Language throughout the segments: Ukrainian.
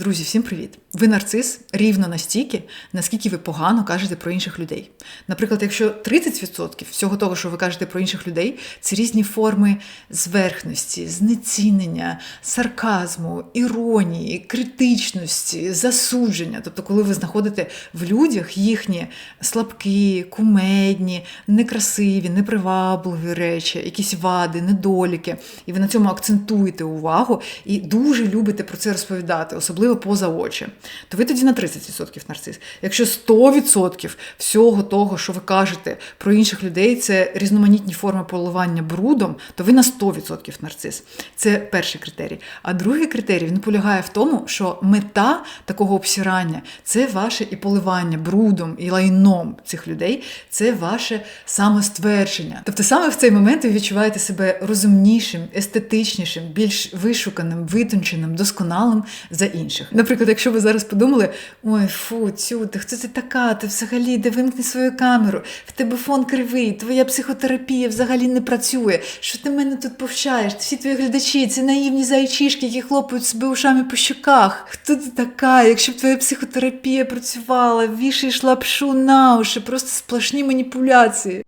Друзі, всім привіт! Ви нарцис рівно настільки, наскільки ви погано кажете про інших людей. Наприклад, якщо 30% всього того, що ви кажете про інших людей, це різні форми зверхності, знецінення, сарказму, іронії, критичності, засудження. Тобто, коли ви знаходите в людях їхні слабкі, кумедні, некрасиві, непривабливі речі, якісь вади, недоліки, і ви на цьому акцентуєте увагу і дуже любите про це розповідати, особливо поза очі, то ви тоді на 30% нарцис. Якщо 100% всього того, що ви кажете про інших людей, це різноманітні форми поливання брудом, то ви на 100% нарцис. Це перший критерій. А другий критерій він полягає в тому, що мета такого обсірання це ваше і поливання брудом і лайном цих людей, це ваше самоствердження. Тобто саме в цей момент ви відчуваєте себе розумнішим, естетичнішим, більш вишуканим, витонченим, досконалим за інших. Наприклад, якщо ви зараз подумали, ой, фу, цю, хто ти така? Ти взагалі де вимкни свою камеру, в тебе фон кривий, твоя психотерапія взагалі не працює. Що ти мене тут повчаєш? Всі твої глядачі, це наївні зайчишки, які хлопають себе ушами по щоках. Хто ти така? Якщо б твоя психотерапія працювала, вішаєш лапшу на уші, просто сплошні маніпуляції.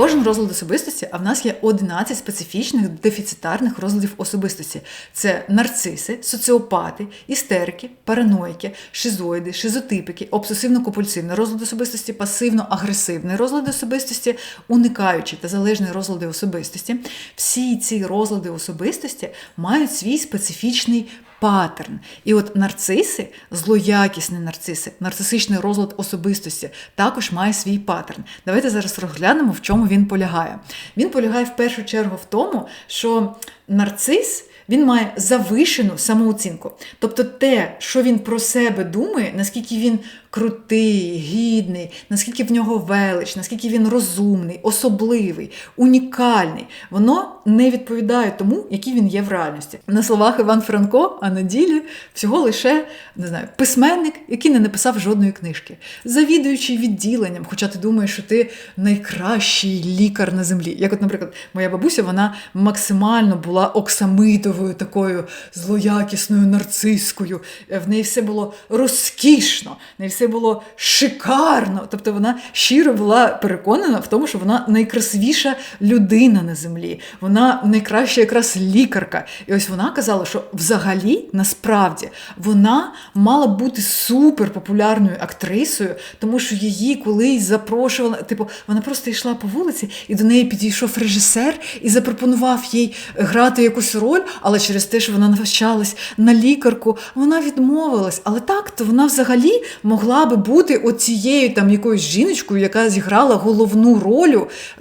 Кожен розлад особистості, а в нас є 11 специфічних дефіцитарних розладів особистості: це нарциси, соціопати, істерики, параноїки, шизоїди, шизотипики, обсесивно-компульсивний розлад особистості, пасивно-агресивний розлад особистості, уникаючі та залежні розлади особистості. Всі ці розлади особистості мають свій специфічний паттерн. І от нарциси, злоякісні нарциси, нарцисичний розлад особистості також має свій паттерн. Давайте зараз розглянемо, в чому він полягає. Він полягає в першу чергу в тому, що нарцис. Він має завишену самооцінку. Тобто те, що він про себе думає, наскільки він крутий, гідний, наскільки в нього велич, наскільки він розумний, особливий, унікальний, воно не відповідає тому, який він є в реальності. На словах Іван Франко, а на ділі всього лише не знаю, письменник, який не написав жодної книжки, завідуючий відділенням, хоча ти думаєш, що ти найкращий лікар на землі. Як, от, наприклад, моя бабуся, вона максимально була оксамитовою, такою злоякісною нарцискою. В неї все було розкішно, в неї все було шикарно. Тобто вона щиро була переконана в тому, що вона найкрасивіша людина на землі, вона найкраща якраз лікарка. І ось вона казала, що взагалі насправді вона мала бути суперпопулярною актрисою, тому що її колись запрошувала. Типу, вона просто йшла по вулиці, і до неї підійшов режисер і запропонував їй грати якусь роль, але через те, що вона навчалась на лікарку, вона відмовилась. Але так, то вона взагалі могла би бути оцією там якоюсь жіночкою, яка зіграла головну роль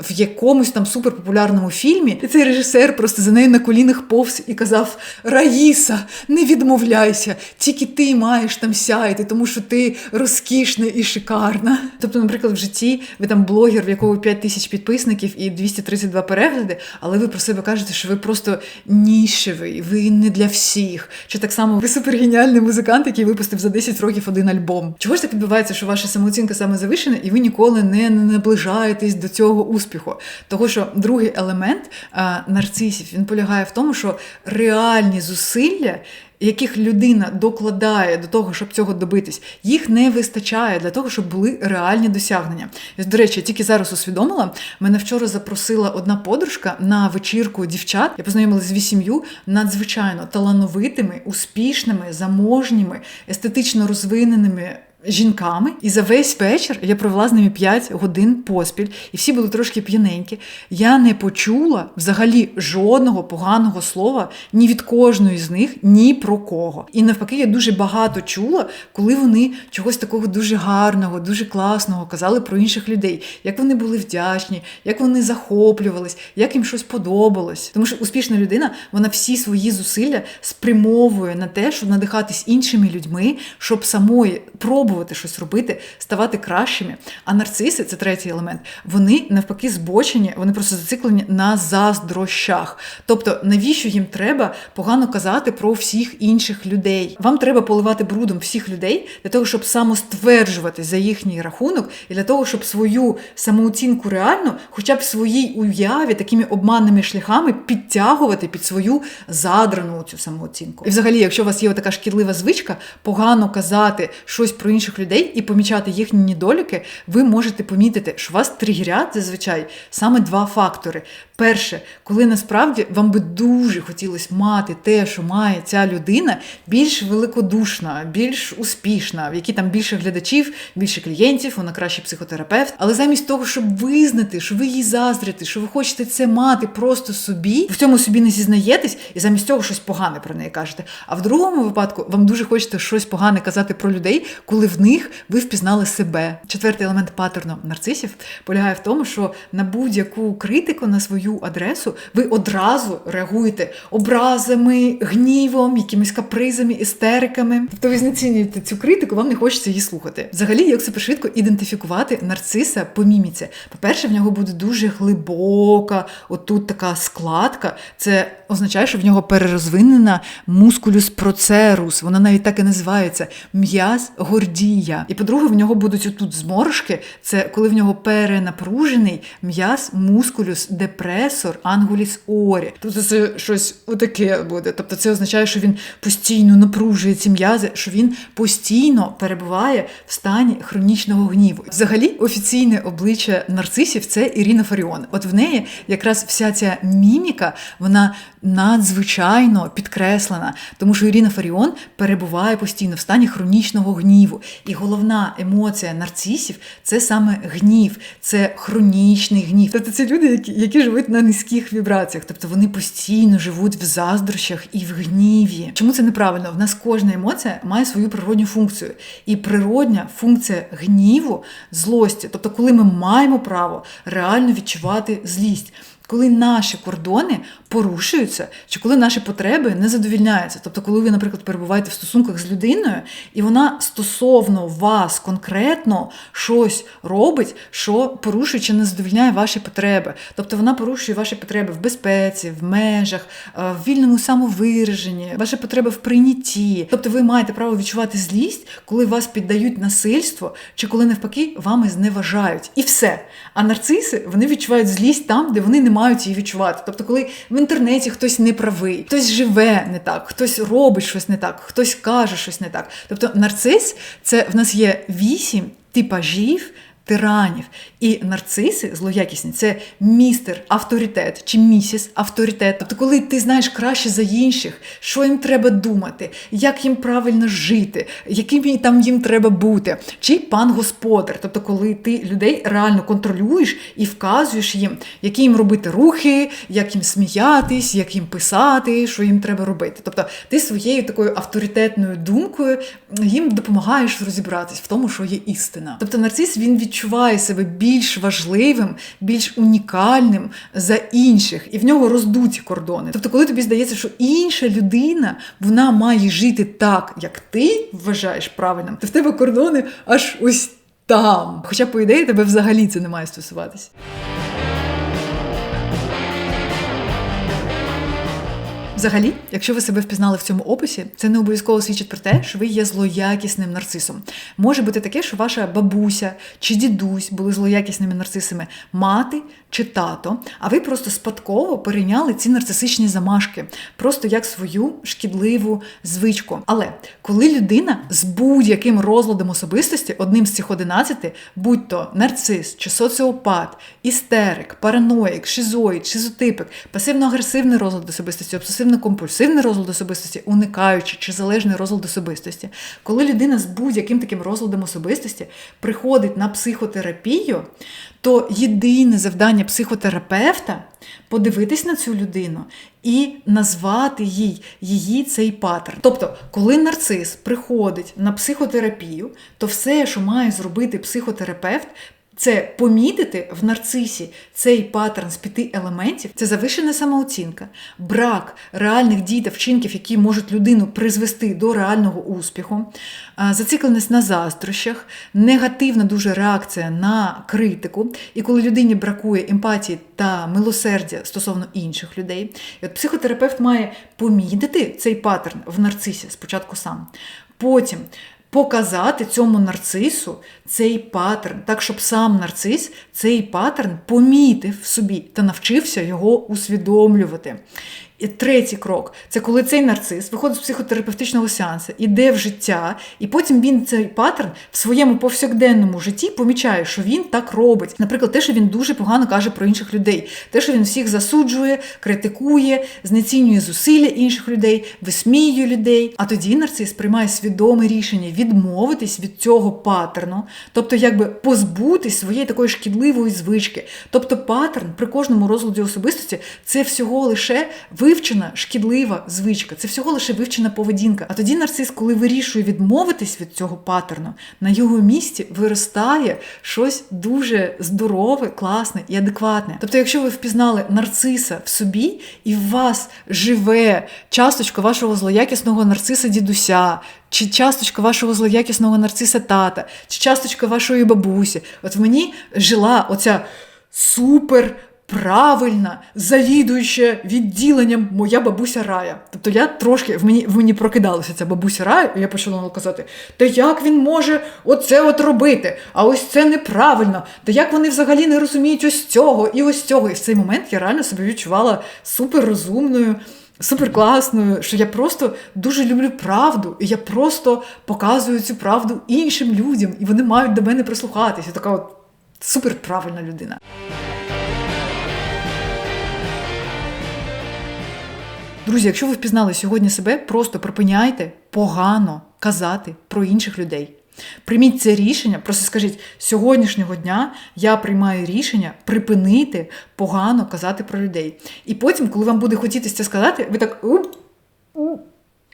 в якомусь там суперпопулярному фільмі. І цей режисер просто за нею на колінах повз і казав: Раїса, не відмовляйся, тільки ти маєш там сяяти, тому що ти розкішна і шикарна. Тобто, наприклад, в житті ви там блогер, в якого 5 тисяч підписників і 232 перегляди, але ви про себе кажете, що ви просто нішевий, ви не для всіх. Чи так само ви супергеніальний музикант, який випустив за 10 років один альбом. Чого ж так відбувається, що ваша самооцінка саме завишена, і ви ніколи не наближаєтесь до цього успіху? Того, що другий елемент а, нарцисів він полягає в тому, що реальні зусилля яких людина докладає до того, щоб цього добитись, їх не вистачає для того, щоб були реальні досягнення. І, До речі, я тільки зараз усвідомила, мене вчора запросила одна подружка на вечірку дівчат. Я познайомилася з вісім'ю надзвичайно талановитими, успішними, заможніми, естетично розвиненими. Жінками, і за весь вечір я провела з ними 5 годин поспіль, і всі були трошки п'яненькі. Я не почула взагалі жодного поганого слова ні від кожної з них, ні про кого. І навпаки, я дуже багато чула, коли вони чогось такого дуже гарного, дуже класного казали про інших людей, як вони були вдячні, як вони захоплювались, як їм щось подобалось. Тому що успішна людина, вона всі свої зусилля спрямовує на те, щоб надихатись іншими людьми, щоб самої пробувати пробувати щось робити, ставати кращими. А нарциси це третій елемент. Вони навпаки збочені, вони просто зациклені на заздрощах. Тобто, навіщо їм треба погано казати про всіх інших людей? Вам треба поливати брудом всіх людей для того, щоб самостверджувати за їхній рахунок, і для того, щоб свою самооцінку реально, хоча б в своїй уяві, такими обманними шляхами підтягувати під свою задрану цю самооцінку. І взагалі, якщо у вас є така шкідлива звичка, погано казати щось про інших людей і помічати їхні недоліки, ви можете помітити, що вас тригерять зазвичай саме два фактори. Перше, коли насправді вам би дуже хотілося мати те, що має ця людина, більш великодушна, більш успішна, в якій там більше глядачів, більше клієнтів, вона кращий психотерапевт. Але замість того, щоб визнати, що ви їй заздрите, що ви хочете це мати просто собі, в цьому собі не зізнаєтесь, і замість цього щось погане про неї кажете. А в другому випадку вам дуже хочеться щось погане казати про людей, коли в них ви впізнали себе. Четвертий елемент паттерну нарцисів полягає в тому, що на будь-яку критику на свою адресу ви одразу реагуєте образами, гнівом, якимись капризами, істериками. Тобто ви знецінюєте цю критику, вам не хочеться її слухати. Взагалі, як це швидко ідентифікувати нарциса по міміці. По-перше, в нього буде дуже глибока, отут така складка. Це означає, що в нього перерозвинена мускулюс процерус. Вона навіть так і називається м'яз гордія. І по-друге, в нього будуть отут зморшки. Це коли в нього перенапружений м'яз мускулюс депресор ангуліс орі. Тобто це щось отаке буде. Тобто це означає, що він постійно напружує ці м'язи, що він постійно перебуває в стані хронічного гніву. Взагалі, офіційне обличчя нарцисів це Ірина Фаріон. От в неї якраз вся ця міміка, вона надзвичайно підкреслена, тому що Ірина Фаріон перебуває постійно в стані хронічного гніву. І головна емоція нарцисів це саме гнів, це хронічний гнів. Тобто це люди, які, які живуть на низьких вібраціях, тобто вони постійно живуть в заздрощах і в гніві. Чому це неправильно? В нас кожна емоція має свою природню функцію. І природня функція гніву, злості, тобто, коли ми маємо право реально відчувати злість коли наші кордони порушуються, чи коли наші потреби не задовільняються. Тобто, коли ви, наприклад, перебуваєте в стосунках з людиною, і вона стосовно вас конкретно щось робить, що порушує чи не задовільняє ваші потреби. Тобто вона порушує ваші потреби в безпеці, в межах, е, в вільному самовираженні, ваші потреби в прийнятті. Тобто ви маєте право відчувати злість, коли вас піддають насильство, чи коли навпаки вами зневажають. І все. А нарциси вони відчувають злість там, де вони не мають її відчувати. Тобто, коли в інтернеті хтось не правий, хтось живе не так, хтось робить щось не так, хтось каже щось не так. Тобто, нарцис це в нас є вісім типажів тиранів. І нарциси злоякісні це містер авторитет чи місіс авторитет. Тобто, коли ти знаєш краще за інших, що їм треба думати, як їм правильно жити, яким там їм треба бути, чи пан господар. Тобто, коли ти людей реально контролюєш і вказуєш їм, які їм робити рухи, як їм сміятись, як їм писати, що їм треба робити. Тобто, ти своєю такою авторитетною думкою їм допомагаєш розібратись в тому, що є істина. Тобто нарцис він відчуває себе більш важливим, більш унікальним за інших, і в нього роздуті кордони. Тобто, коли тобі здається, що інша людина вона має жити так, як ти вважаєш правильним, то в тебе кордони аж ось там. Хоча, по ідеї, тебе взагалі це не має стосуватись. Взагалі, якщо ви себе впізнали в цьому описі, це не обов'язково свідчить про те, що ви є злоякісним нарцисом. Може бути таке, що ваша бабуся чи дідусь були злоякісними нарцисами, мати чи тато, а ви просто спадково перейняли ці нарцисичні замашки, просто як свою шкідливу звичку. Але коли людина з будь-яким розладом особистості, одним з цих 11, будь то нарцис чи соціопат, істерик, параноїк, шизоїд, шизотипик, пасивно-агресивний розлад особистості, обсесивно-компульсивний розлад особистості, уникаючий чи залежний розлад особистості, коли людина з будь-яким таким розладом особистості приходить на психотерапію, то єдине завдання психотерапевта подивитись на цю людину і назвати їй її цей паттерн. Тобто, коли нарцис приходить на психотерапію, то все, що має зробити психотерапевт, Це помітити в нарцисі цей паттерн з п'яти елементів, це завишена самооцінка, брак реальних дій та вчинків, які можуть людину призвести до реального успіху, зацикленість на заздрощах, негативна дуже реакція на критику. І коли людині бракує емпатії та милосердя стосовно інших людей, і от психотерапевт має помітити цей паттерн в нарцисі спочатку сам. Потім показати цьому нарцису цей паттерн, так, щоб сам нарцис цей паттерн помітив в собі та навчився його усвідомлювати. І третій крок це коли цей нарцис виходить з психотерапевтичного сеансу, іде в життя, і потім він цей паттерн в своєму повсякденному житті помічає, що він так робить. Наприклад, те, що він дуже погано каже про інших людей, те, що він всіх засуджує, критикує, знецінює зусилля інших людей, висміює людей. А тоді нарцис приймає свідоме рішення відмовитись від цього паттерну, тобто якби позбутись своєї такої шкідливої звички. Тобто паттерн при кожному розладі особистості це всього лише ви вивчена шкідлива звичка, це всього лише вивчена поведінка. А тоді нарцис, коли вирішує відмовитись від цього паттерну, на його місці виростає щось дуже здорове, класне і адекватне. Тобто, якщо ви впізнали нарциса в собі, і в вас живе часточка вашого злоякісного нарциса дідуся. Чи часточка вашого злоякісного нарциса тата, чи часточка вашої бабусі. От в мені жила оця супер правильна, завідуюча відділенням моя бабуся Рая. Тобто я трошки в мені в мені прокидалася ця бабуся Рая, і я почала казати, та як він може оце от робити? А ось це неправильно. Та як вони взагалі не розуміють ось цього і ось цього. І в цей момент я реально себе відчувала суперрозумною. Супер класною, що я просто дуже люблю правду, і я просто показую цю правду іншим людям, і вони мають до мене прислухатися. Така от суперправильна людина. Друзі, якщо ви впізнали сьогодні себе, просто припиняйте погано казати про інших людей. Прийміть це рішення, просто скажіть, сьогоднішнього дня я приймаю рішення припинити погано казати про людей. І потім, коли вам буде хотітися це сказати, ви так.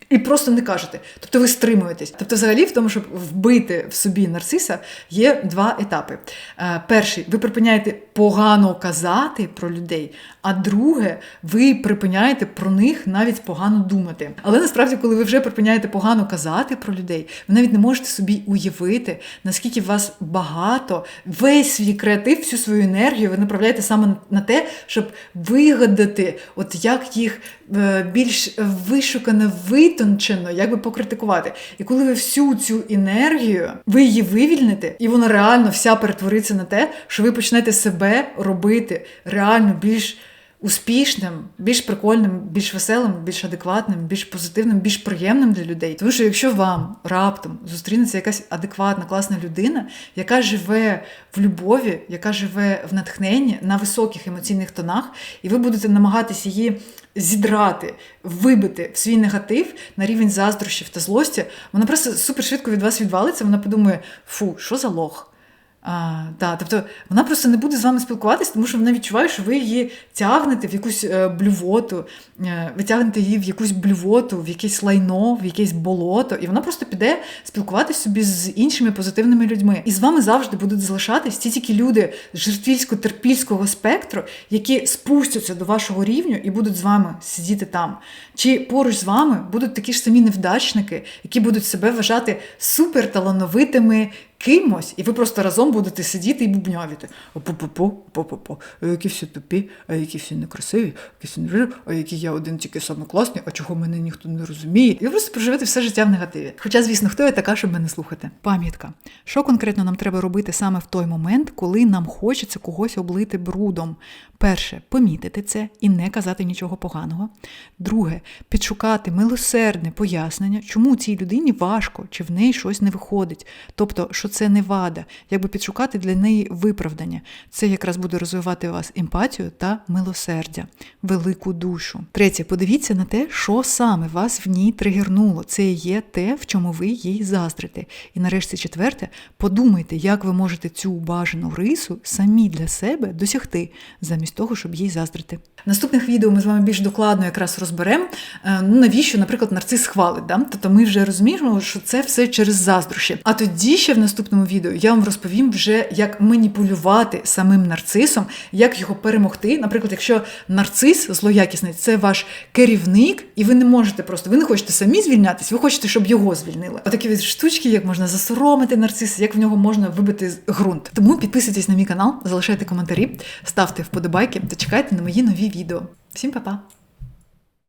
І просто не кажете. Тобто ви стримуєтесь. Тобто, взагалі, в тому, щоб вбити в собі нарциса, є два етапи. Е, перший, ви припиняєте погано казати про людей, а друге, ви припиняєте про них навіть погано думати. Але насправді, коли ви вже припиняєте погано казати про людей, ви навіть не можете собі уявити, наскільки вас багато, весь свій креатив, всю свою енергію ви направляєте саме на те, щоб вигадати, от як їх е, більш вишукано, витончено, як би покритикувати. І коли ви всю цю енергію, ви її вивільните, і вона реально вся перетвориться на те, що ви почнете себе робити реально більш успішним, більш прикольним, більш веселим, більш адекватним, більш позитивним, більш приємним для людей. Тому що якщо вам раптом зустрінеться якась адекватна, класна людина, яка живе в любові, яка живе в натхненні на високих емоційних тонах, і ви будете намагатися її зідрати, вибити в свій негатив на рівень заздрощів та злості, вона просто супер швидко від вас відвалиться. Вона подумає: фу, що за лох? А, та, Тобто вона просто не буде з вами спілкуватися, тому що вона відчуває, що ви її тягнете в якусь е, блювоту, е, ви тягнете її в якусь блювоту, в якесь лайно, в якесь болото, і вона просто піде спілкуватися собі з іншими позитивними людьми. І з вами завжди будуть залишатись ті тільки люди з жертвільсько-терпільського спектру, які спустяться до вашого рівню і будуть з вами сидіти там. Чи поруч з вами будуть такі ж самі невдачники, які будуть себе вважати суперталановитими кимось, і ви просто разом будете сидіти і бубнявіти. По-по-по, по-по-по, а які всі тупі, а які всі некрасиві, які всі не а які я один тільки саме класний, а чого мене ніхто не розуміє. І ви просто проживете все життя в негативі. Хоча, звісно, хто я така, щоб мене слухати. Пам'ятка, що конкретно нам треба робити саме в той момент, коли нам хочеться когось облити брудом. Перше, помітити це і не казати нічого поганого. Друге, підшукати милосердне пояснення, чому цій людині важко чи в неї щось не виходить. Тобто, що це не вада, якби підшукати для неї виправдання. Це якраз буде розвивати у вас емпатію та милосердя, велику душу. Третє, подивіться на те, що саме вас в ній тригернуло. Це є те, в чому ви їй заздрите. І нарешті, четверте, подумайте, як ви можете цю бажану рису самі для себе досягти. замість замість того, щоб їй заздрити. В наступних відео ми з вами більш докладно якраз розберемо, е, ну навіщо, наприклад, нарцис хвалить. Да? Тобто ми вже розуміємо, що це все через заздрощі. А тоді ще в наступному відео я вам розповім вже, як маніпулювати самим нарцисом, як його перемогти. Наприклад, якщо нарцис злоякісний, це ваш керівник, і ви не можете просто, ви не хочете самі звільнятись, ви хочете, щоб його звільнили. Отакі від штучки, як можна засоромити нарциса, як в нього можна вибити ґрунт. Тому підписуйтесь на мій канал, залишайте коментарі, ставте вподобайки та чекайте на мої нові відео. Всім па-па!